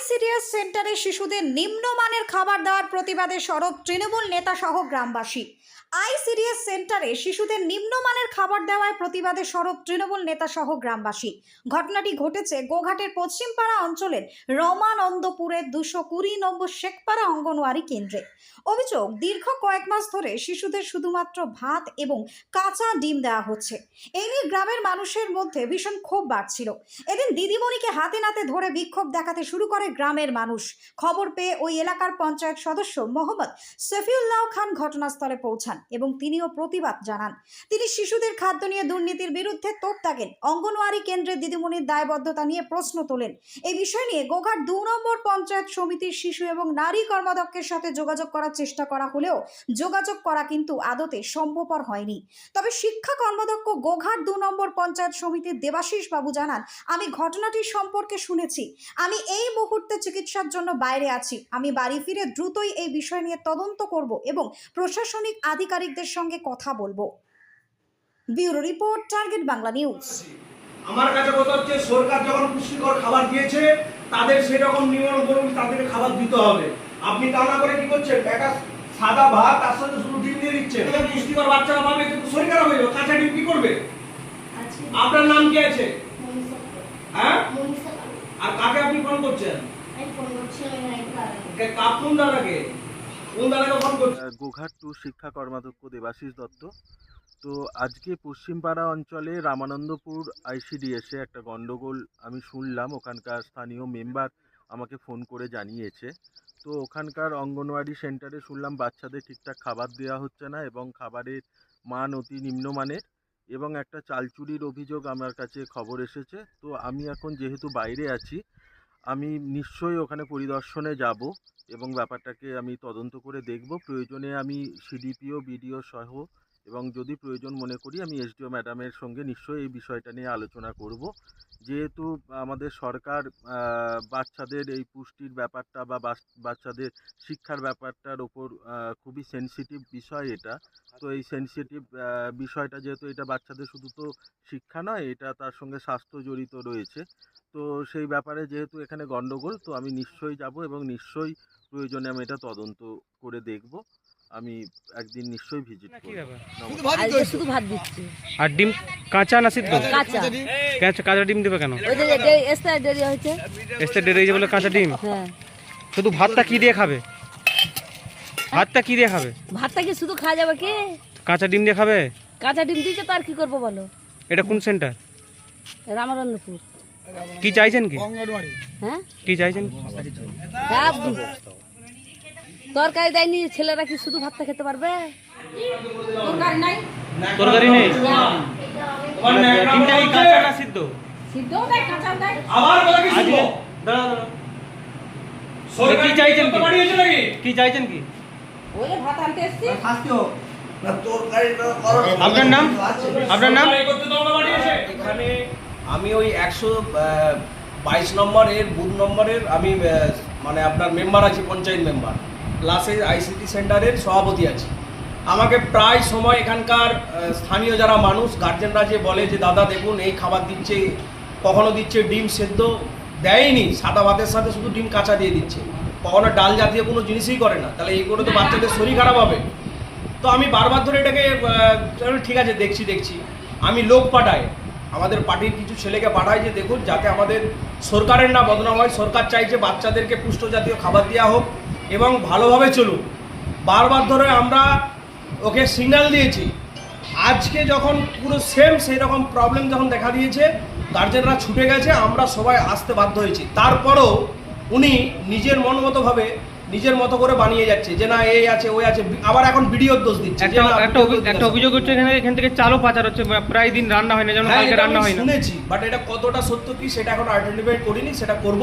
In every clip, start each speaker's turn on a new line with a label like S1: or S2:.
S1: ICDS সেন্টারে শিশুদের নিম্নমানের খাবার দেওয়ার প্রতিবাদে সরব তৃণমূল নেতাসহ গ্রামবাসী। আইসিডিএস সেন্টারে শিশুদের নিম্নমানের খাবার দেওয়ায় প্রতিবাদে সরব তৃণমূল নেতা সহ গ্রামবাসী। ঘটনাটি ঘটেছে গোঘাটের পশ্চিমপাড়া অঞ্চলের রমানন্দপুরের দুশো কুড়ি নম্বর শেখপাড়া অঙ্গনওয়াড়ি কেন্দ্রে। অভিযোগ, দীর্ঘ কয়েক মাস ধরে শিশুদের শুধুমাত্র ভাত এবং কাঁচা ডিম দেওয়া হচ্ছে। এই নিয়ে গ্রামের মানুষের মধ্যে ভীষণ ক্ষোভ বাড়ছিল। এদিন দিদিমণিকে হাতে নাতে ধরে বিক্ষোভ দেখাতে শুরু করে গ্রামের মানুষ। খবর পেয়ে ওই এলাকার পঞ্চায়েত সদস্য মোহাম্মদ সফিউল্লাহ খান ঘটনাস্থলে পৌঁছান। এবং তিনিও প্রতিবাদ জানান। তিনি শিশুদের খাদ্য নিয়ে দুর্নীতির বিরুদ্ধে তোপ দাগেন। অঙ্গনওয়াড়ি কেন্দ্রের দিদিমণির দায়বদ্ধতা নিয়ে প্রশ্ন তোলেন। এই বিষয় নিয়ে গোঘাট দু নম্বর পঞ্চায়েত সমিতির শিশু এবং নারী কর্মাধ্যক্ষের সাথে যোগাযোগ করার চেষ্টা করা হলেও যোগাযোগ করা কিন্তু আদতে সম্ভবপর হয়নি। তবে শিক্ষা কর্মাধ্যক্ষ গোঘাট দু নম্বর পঞ্চায়েত সমিতির দেবাশিস বাবু জানান, আমি ঘটনাটি সম্পর্কে শুনেছি। আমি এই মুহূর্তে চিকিৎসার জন্য বাইরে আছি। আমি বাড়ি ফিরে দ্রুতই এই বিষয় নিয়ে তদন্ত করব এবং প্রশাসনিক আধিকারিকদের সঙ্গে কথা বলব। Bureau report Target Bangla News.
S2: আমার কাছে কথা হচ্ছে সরকার যখন পুষ্টিকর খাবার দিয়েছে তাদের সেরকম নিয়ম করুন তাদেরকে খাবার দিতে হবে। আপনি তা না করে কি করছেন? একটা সাদা ভাত তার সাথে শুধু ডিম দিয়ে দিচ্ছেন। পুষ্টিকর বাচ্চারা পাবে কিন্তু শরীর খারাপ হয়ে যাবে। কাঁচা ডিম কি করবে?
S3: আছে
S2: আপনার নাম কি আছে? হ্যাঁ?
S3: মনীষা
S2: আর কাকে আপনি ফোন করছেন?
S3: আমি ফোন করছিলাম এখানে একটু আগে।
S2: কে- কাপ দাদাকে?
S4: গোঘাট টু শিক্ষা কর্মাধ্যক্ষ দেবাশিস দত্ত। তো আজকে পশ্চিমপাড়া অঞ্চলে রামানন্দপুর আইসিডিএসে একটা গন্ডগোল আমি শুনলাম। ওখানকার স্থানীয় মেম্বার আমাকে ফোন করে জানিয়েছে। তো ওখানকার অঙ্গনওয়াড়ি সেন্টারে শুনলাম, বাচ্চাদের ঠিকঠাক খাবার দেওয়া হচ্ছে না এবং খাবারের মান অতি নিম্নমানের এবং একটা চালচুরির অভিযোগ আমার কাছে খবর এসেছে। তো আমি এখন যেহেতু বাইরে আছি আমি নিশ্চয়ই ওখানে পরিদর্শনে যাব এবং ব্যাপারটাকে আমি তদন্ত করে দেখব। প্রয়োজনে আমি সিডিপিও বিডিও সহ এবং যদি প্রয়োজন মনে করি আমি এসডিও ম্যাডামের সঙ্গে নিশ্চয়ই এই বিষয়টা নিয়ে আলোচনা করব। যেহেতু আমাদের সরকার বাচ্চাদের এই পুষ্টির ব্যাপারটা বা বাচ্চাদের শিক্ষার ব্যাপারটার ওপর খুবই সেনসিটিভ বিষয় এটা। তো এই সেনসিটিভ বিষয়টা যেহেতু এটা বাচ্চাদের শুধু তো শিক্ষা নয়, এটা তার সঙ্গে স্বাস্থ্য জড়িত রয়েছে। তো সেই ব্যাপারে যেহেতু এখানে গণ্ডগোল তো আমি নিশ্চয়ই যাব এবং নিশ্চয়ই প্রয়োজনে আমি এটা তদন্ত করে দেখব। আমি একদিন নিশ্চয়ই ভিজিট করব।
S5: শুধু ভাত দিচ্ছে।
S6: আর ডিম কাঁচা না সিদ্ধ?
S5: কাঁচা।
S6: কাঁচা কাঁচা ডিম দেবে কেন?
S5: ওই যে এসতে দেরি হয়েছে।
S6: এসতে দেরি হয়েছে বলে কাঁচা ডিম?
S5: হ্যাঁ।
S6: শুধু ভাতটা কি দিয়ে খাবে? ভাতটা কি দিয়ে খাবে?
S5: ভাতটা কি শুধু খাওয়া যাবে কি?
S6: কাঁচা ডিম দিয়ে খাবে?
S5: কাঁচা ডিম দিয়েছে তো আর কি করব বলো?
S6: এটা কোন সেন্টার?
S5: রামারণ্যপুর
S6: কি চাইছেন কি?
S5: হ্যাঁ?
S6: কি চাইছেন?
S5: হ্যাঁ তরকারি দেয়নি ছেলেরা কি শুধু ভাতটা খেতে পারবে?
S6: তরকারি নেই। কাঁচা না সিদ্ধ?
S2: আবার কি শুনব
S6: দাঁড়া দাঁড়া কি চাইছেন
S2: কি?
S6: কি? চাইছেন কি?
S5: ওই ভাত আনতে এসছি।
S6: আপনার নাম? আপনার নাম?
S7: এখানে আমি ওই একশো বাইশ নম্বরের বুথ নম্বরের আমি মানে আপনার মেম্বার আছি পঞ্চায়েত মেম্বার। প্লাসে আইসিটি সেন্টারের সভাপতি আছি। আমাকে প্রায় সময় এখানকার স্থানীয় যারা মানুষ গার্জেনরা যে বলে যে দাদা দেখুন এই খাবার দিচ্ছে কখনো দিচ্ছে ডিম সেদ্ধ। দেয়নি সাদা ভাতের সাথে শুধু ডিম কাঁচা দিয়ে দিচ্ছে। কখনো ডাল জাতীয় কোনো জিনিসই করে না। তাহলে এই করে তো বাচ্চাদের শরীর খারাপ হবে। তো আমি বারবার ধরে এটাকে ঠিক আছে দেখছি দেখছি। আমি লোক পাঠাই। আমাদের পার্টির কিছু ছেলেকে পাঠাই যে দেখুন যাতে আমাদের সরকারের না বদনাম হয়। সরকার চাইছে বাচ্চাদেরকে পুষ্ট জাতীয় খাবার দেওয়া হোক। এবং ভালোভাবে চলুক। বারবার ধরে আমরা ওকে সিগন্যাল দিয়েছি। আজকে যখন পুরো সেম সেই রকম প্রবলেম যখন দেখা দিয়েছে গার্জেনরা ছুটে গেছে আমরা সবাই আসতে বাধ্য হয়েছি। তারপরও উনি নিজের মন মতোভাবে নিজের মতো করে বানিয়ে যাচ্ছে যে না এই আছে ওই আছে আবার এখন ভিডিওর দোষ দিচ্ছে
S6: একটা একটা অভিযোগ হচ্ছে এখানে এখান থেকে চালও পাচার হচ্ছে প্রায় দিন রান্না হয় না যেমন
S7: হ্যাঁ,
S6: কালকে রান্না হয় না
S7: শুনেছি বাট এটা কতটা সত্য কি সেটা এখন আইডেন্টিফাই করিনি সেটা করব।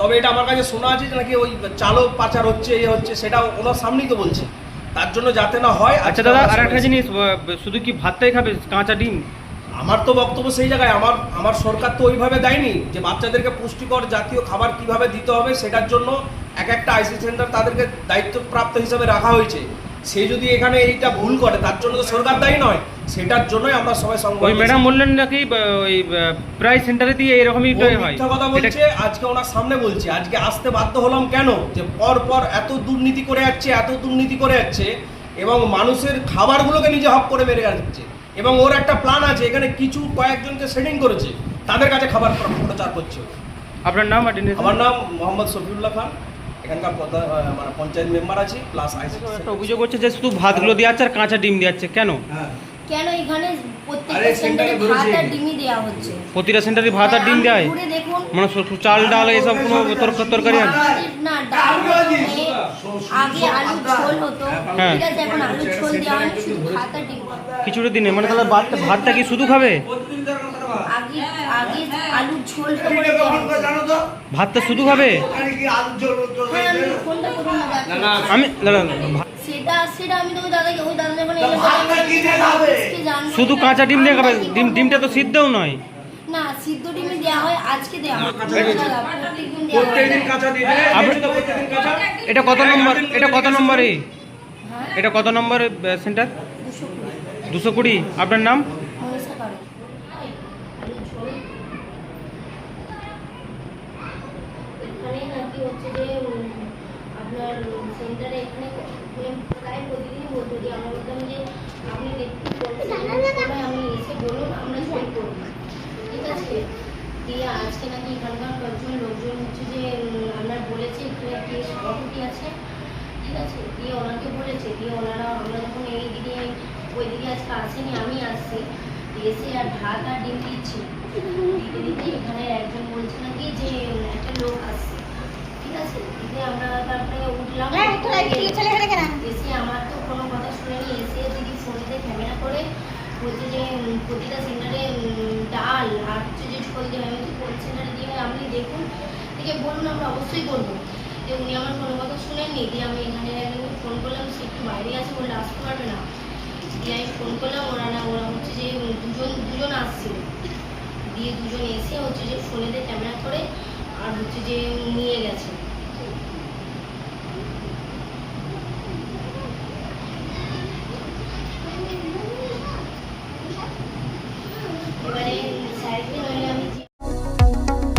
S7: তবে এটা আমার কাছে শোনা আছে যে নাকি ওই চালক পাচার হচ্ছে এ হচ্ছে সেটা ওনার সামনেই তো বলছে। তার জন্য যাতে না হয়
S6: আচ্ছা দাদা আর একটা জিনিস শুধু কি ভাতটাই খাবে কাঁচা ডিম?
S7: আমার তো বক্তব্য সেই জায়গায় আমার আমার সরকার তো ওইভাবে দেয়নি যে বাচ্চাদেরকে পুষ্টিকর জাতীয় খাবার কীভাবে দিতে হবে সেটার জন্য এক একটা আইসি সেন্টার তাদেরকে দায়িত্বপ্রাপ্ত হিসাবে রাখা হয়েছে। সে যদি এখানে এইটা ভুল করে তার জন্য তো সরকার দায়ী নয়। সেটার জন্যই আমরা সবাই সংবাদ
S6: ওই ম্যাডাম বললেন নাকি ওই প্রায় সেন্টারে দিয়ে এরকমই হয়।
S7: মিথ্যা কথা বলছে আজকে ওনার সামনে বলছি। আজকে আসতে বাধ্য হলাম কেন? যে পর পর এত দুর্নীতি করে যাচ্ছে এত দুর্নীতি করে যাচ্ছে এবং মানুষের খাবারগুলোকে নিজে হক করে মেরে যাচ্ছে। এবং ওর একটা প্ল্যান আছে এখানে কিছু কয়েকজনকে সেটিং করেছে। তাদের কাছে খাবার প্র- প্রচার করছে
S6: আপনার নাম
S7: আমার নাম মোহাম্মদ শফিউল্লাহ খান। এখানকার প্রধান, মানে পঞ্চায়েত মেম্বার আছি প্লাস
S6: একটা অভিযোগ হচ্ছে যে শুধু ভাতগুলো দিয়ে হচ্ছে আর কাঁচা ডিম দিয়ে হচ্ছে কেন?
S3: কেন এখানে প্রত্যেকটা সেন্টারে ভাত আর ডিমই দেওয়া হচ্ছে?
S6: প্রতিটা সেন্টারে ভাত আর ডিম দেয়?
S3: দেখুন
S6: মানে চাল ডাল এসব কোনো তরকারি
S3: না? ডাল আগে আলু ঝোল হতো
S6: হ্যাঁ।
S3: ঠিক আছে এখন আলু ঝোল দেওয়া হয় শুধু ভাত আর ডিম
S6: খিচুড়ি দিনে মানে তাহলে ভাত ভাতটা কি শুধু খাবে?
S3: আগে আগে আলু ঝোল
S6: ভাতটা শুধু খাবে?
S5: ওখানে কি আলু ঝোল চলে
S3: হ্যাঁ আমি দাদা। সেটা সেটা আমি তো দাদাকে ওই যখন
S5: ভাতটা
S6: শুধু কাঁচা ডিম দিয়ে খাবে? ডিম ডিমটা তো সিদ্ধও নয়।
S3: না সিদ্ধ ডিমই দেওয়া হয় আজকে দেওয়া হয়।
S5: কাঁচা
S3: দাদা,
S5: ডিম।
S3: প্রত্যেকদিন দেওয়া
S5: প্রত্যেকদিন কাঁচা দিয়ে দেয়
S6: আবার-
S5: তো প্রত্যেকদিন কাঁচা।
S6: এটা কত নম্বর? এটা কত নম্বরে?
S3: হ্যাঁ?
S6: এটা কত নম্বর সেন্টার?
S3: দুশো কুড়ি।
S6: আপনার নাম?
S3: আপনার সেন্টারে এখানে প্রায় প্রতিদিন বলতো যে আমরা বলতাম যে আপনি একটু সময় আমি এসে বলুন আমরা জয়েন করব ঠিক আছে দিয়ে আজকে নাকি এখানকার কয়েকজন লোকজন হচ্ছে যে আমরা বলেছি একটি সভাপতি আছে ঠিক আছে? দিয়ে ওনাকে বলেছে দিয়ে ওনারা আমরা যখন এই দিকে ওই দিকে আজকে আসেনি আমি আসছি এসে আর ভাত আর ডিম দিচ্ছি। দিতে দিতে এখানে একজন বলছে নাকি যে একটা লোক আসছে ঠিক আছে? দিতে আমরা তারপরে উঠলাম। এসে আমার তো কোনো কথা শুনেনি এসে দিদি ফোনেতে ক্যামেরা করে বলছে যে প্রতিটা সেন্টারে ডাল আর হচ্ছে যে দেবে আমি বলছি কোন সেন্টারে দিয়ে আপনি দেখুন থেকে বলুন, আমরা অবশ্যই করব যে উনি আমার কোনো কথা শুনেননি, দিয়ে আমি এখানে ফোন করলাম, সে একটু বাইরে আছে বলে আসতে পারবে না? দিয়ে আমি ফোন করলাম, ওরা না, ওরা হচ্ছে যে দুজন দুজন আসছিল। দিয়ে দুজন এসে হচ্ছে যে ফোনেতে ক্যামেরা করে আর হচ্ছে যে নিয়ে গেছে। এবারে স্যারকে